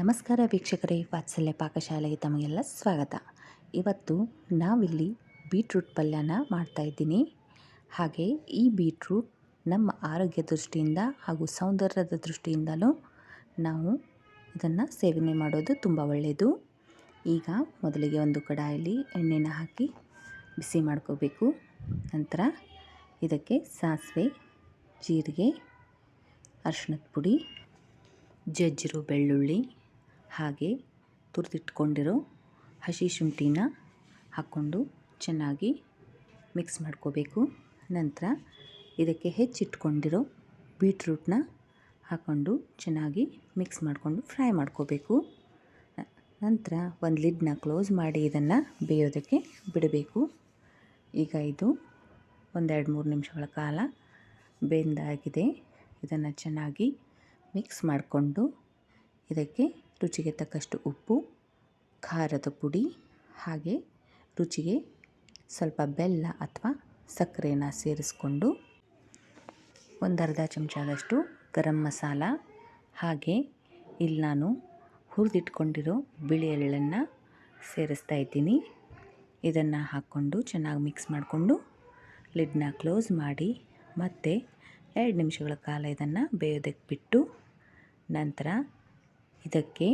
ನಮಸ್ಕಾರ ವೀಕ್ಷಕರೇ, ವಾತ್ಸಲ್ಯ ಪಾಕಶಾಲೆಗೆ ತಮಗೆಲ್ಲ ಸ್ವಾಗತ. ಇವತ್ತು ನಾವಿಲ್ಲಿ ಬೀಟ್ರೂಟ್ ಪಲ್ಯನ ಮಾಡ್ತಾಯಿದ್ದೀನಿ ಹಾಗೆ ಈ ಬೀಟ್ರೂಟ್ ನಮ್ಮ ಆರೋಗ್ಯ ದೃಷ್ಟಿಯಿಂದ ಹಾಗೂ ಸೌಂದರ್ಯದ ದೃಷ್ಟಿಯಿಂದಲೂ ನಾವು ಇದನ್ನು ಸೇವನೆ ಮಾಡೋದು ತುಂಬ ಒಳ್ಳೆಯದು. ಈಗ ಮೊದಲಿಗೆ ಒಂದು ಕಡಾಯಲ್ಲಿ ಎಣ್ಣೆನ ಹಾಕಿ ಬಿಸಿ ಮಾಡ್ಕೋಬೇಕು. ನಂತರ ಇದಕ್ಕೆ ಸಾಸಿವೆ, ಜೀರಿಗೆ, ಅರಿಶಿಣದ ಪುಡಿ, ಜಜ್ಜಿರು ಬೆಳ್ಳುಳ್ಳಿ ಹಾಗೆ ತುರಿದಿಟ್ಕೊಂಡಿರೋ ಹಸಿ ಶುಂಠಿನ ಹಾಕ್ಕೊಂಡು ಚೆನ್ನಾಗಿ ಮಿಕ್ಸ್ ಮಾಡ್ಕೋಬೇಕು. ನಂತರ ಇದಕ್ಕೆ ಹೆಚ್ಚಿಟ್ಕೊಂಡಿರೋ ಬೀಟ್ರೂಟ್ನ ಹಾಕ್ಕೊಂಡು ಚೆನ್ನಾಗಿ ಮಿಕ್ಸ್ ಮಾಡಿಕೊಂಡು ಫ್ರೈ ಮಾಡ್ಕೋಬೇಕು. ನಂತರ ಒಂದು ಲಿಡ್ನ ಕ್ಲೋಸ್ ಮಾಡಿ ಇದನ್ನು ಬೇಯೋದಕ್ಕೆ ಬಿಡಬೇಕು. ಈಗ ಇದು ಒಂದೆರಡು ಮೂರು ನಿಮಿಷಗಳ ಕಾಲ ಬೆಂದಾಗಿದೆ. ಇದನ್ನು ಚೆನ್ನಾಗಿ ಮಿಕ್ಸ್ ಮಾಡಿಕೊಂಡು ಇದಕ್ಕೆ ರುಚಿಗೆ ತಕ್ಕಷ್ಟು ಉಪ್ಪು, ಖಾರದ ಪುಡಿ ಹಾಗೆ ರುಚಿಗೆ ಸ್ವಲ್ಪ ಬೆಲ್ಲ ಅಥವಾ ಸಕ್ಕರೆನ ಸೇರಿಸ್ಕೊಂಡು ಒಂದು ಅರ್ಧ ಚಮಚದಷ್ಟು ಗರಂ ಮಸಾಲ ಹಾಗೆ ಇಲ್ಲಿ ನಾನು ಹುರಿದಿಟ್ಕೊಂಡಿರೋ ಬಿಳಿ ಎಳ್ಳನ್ನು ಸೇರಿಸ್ತಾ ಇದ್ದೀನಿ. ಇದನ್ನು ಹಾಕ್ಕೊಂಡು ಚೆನ್ನಾಗಿ ಮಿಕ್ಸ್ ಮಾಡಿಕೊಂಡು ಲಿಡ್ನ ಕ್ಲೋಸ್ ಮಾಡಿ ಮತ್ತೆ ಎರಡು ನಿಮಿಷಗಳ ಕಾಲ ಇದನ್ನು ಬೇಯೋದಕ್ಕೆ ಬಿಟ್ಟು ನಂತರ ಇದಕ್ಕೆ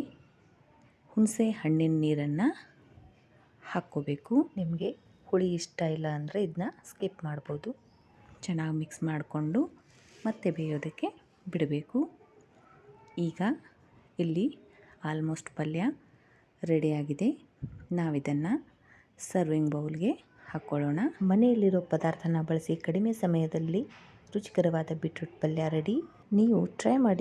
ಹುಣಸೆ ಹಣ್ಣಿನ ನೀರನ್ನು ಹಾಕ್ಕೋಬೇಕು. ನಿಮಗೆ ಹುಳಿ ಇಷ್ಟ ಇಲ್ಲ ಅಂದರೆ ಇದನ್ನ ಸ್ಕಿಪ್ ಮಾಡ್ಬೋದು. ಚೆನ್ನಾಗಿ ಮಿಕ್ಸ್ ಮಾಡಿಕೊಂಡು ಮತ್ತೆ ಬೇಯೋದಕ್ಕೆ ಬಿಡಬೇಕು. ಈಗ ಇಲ್ಲಿ ಆಲ್ಮೋಸ್ಟ್ ಪಲ್ಯ ರೆಡಿಯಾಗಿದೆ ನಾವಿದನ್ನು ಸರ್ವಿಂಗ್ ಬೌಲ್ಗೆ ಹಾಕ್ಕೊಳ್ಳೋಣ. ಮನೆಯಲ್ಲಿರೋ ಪದಾರ್ಥನ ಬಳಸಿ ಕಡಿಮೆ ಸಮಯದಲ್ಲಿ ರುಚಿಕರವಾದ ಬೀಟ್ರೂಟ್ ಪಲ್ಯ ರೆಡಿ ನೀವು ಟ್ರೈ ಮಾಡಿ